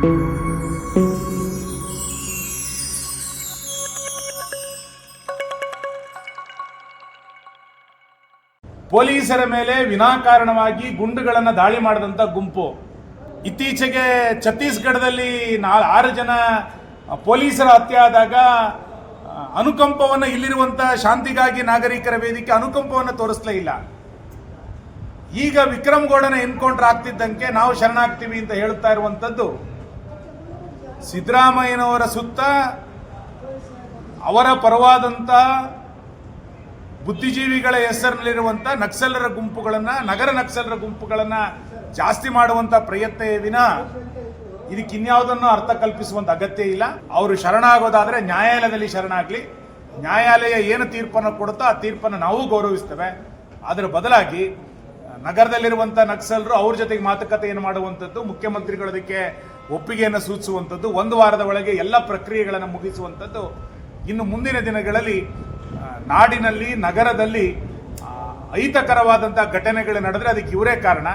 ಪೊಲೀಸರ ಮೇಲೆ ವಿನಾಕಾರಣವಾಗಿ ಗುಂಡುಗಳನ್ನು ದಾಳಿ ಮಾಡಿದಂಥ ಗುಂಪು. ಇತ್ತೀಚೆಗೆ ಛತ್ತೀಸ್ಗಢದಲ್ಲಿ ನಾ ಆರು ಜನ ಪೊಲೀಸರ ಹತ್ಯೆ ಆದಾಗ ಅನುಕಂಪವನ್ನು ಇಲ್ಲಿರುವಂಥ ಶಾಂತಿಗಾಗಿ ನಾಗರಿಕರ ವೇದಿಕೆ ಅನುಕಂಪವನ್ನು ತೋರಿಸ್ಲೇ ಇಲ್ಲ. ಈಗ ವಿಕ್ರಮ್ ಗೌಡನ ಎನ್ಕೌಂಟರ್ ಆಗ್ತಿದ್ದಂಗೆ ನಾವು ಶರಣಾಗ್ತೀವಿ ಅಂತ ಹೇಳ್ತಾ ಇರುವಂಥದ್ದು ಸಿದ್ದರಾಮಯ್ಯನವರ ಸುತ್ತ ಅವರ ಪರವಾದಂಥ ಬುದ್ಧಿಜೀವಿಗಳ ಹೆಸರಿನಲ್ಲಿರುವಂಥ ನಕ್ಸಲರ ಗುಂಪುಗಳನ್ನು, ನಗರ ನಕ್ಸಲರ ಗುಂಪುಗಳನ್ನು ಜಾಸ್ತಿ ಮಾಡುವಂಥ ಪ್ರಯತ್ನ ದಿನ ಇದಕ್ಕೆ ಇನ್ಯಾವುದನ್ನು ಅರ್ಥ ಕಲ್ಪಿಸುವಂತ ಅಗತ್ಯ ಇಲ್ಲ. ಅವರು ಶರಣಾಗೋದಾದ್ರೆ ನ್ಯಾಯಾಲಯದಲ್ಲಿ ಶರಣಾಗ್ಲಿ. ನ್ಯಾಯಾಲಯ ಏನು ತೀರ್ಪನ್ನು ಕೊಡುತ್ತೋ ಆ ತೀರ್ಪನ್ನು ನಾವು ಗೌರವಿಸ್ತೇವೆ. ಅದರ ಬದಲಾಗಿ ನಗರದಲ್ಲಿರುವಂಥ ನಕ್ಸಲರು ಅವ್ರ ಜೊತೆಗೆ ಮಾತುಕತೆಯನ್ನು ಮಾಡುವಂಥದ್ದು ಮುಖ್ಯಮಂತ್ರಿಗಳದಕ್ಕೆ ಒಪ್ಪಿಗೆಯನ್ನು ಸೂಚಿಸುವಂಥದ್ದು, ಒಂದು ವಾರದ ಒಳಗೆ ಎಲ್ಲ ಪ್ರಕ್ರಿಯೆಗಳನ್ನು ಮುಗಿಸುವಂಥದ್ದು. ಇನ್ನು ಮುಂದಿನ ದಿನಗಳಲ್ಲಿ ನಾಡಿನಲ್ಲಿ, ನಗರದಲ್ಲಿ ಅಹಿತಕರವಾದಂಥ ಘಟನೆಗಳು ನಡೆದ್ರೆ ಅದಕ್ಕೆ ಇವರೇ ಕಾರಣ.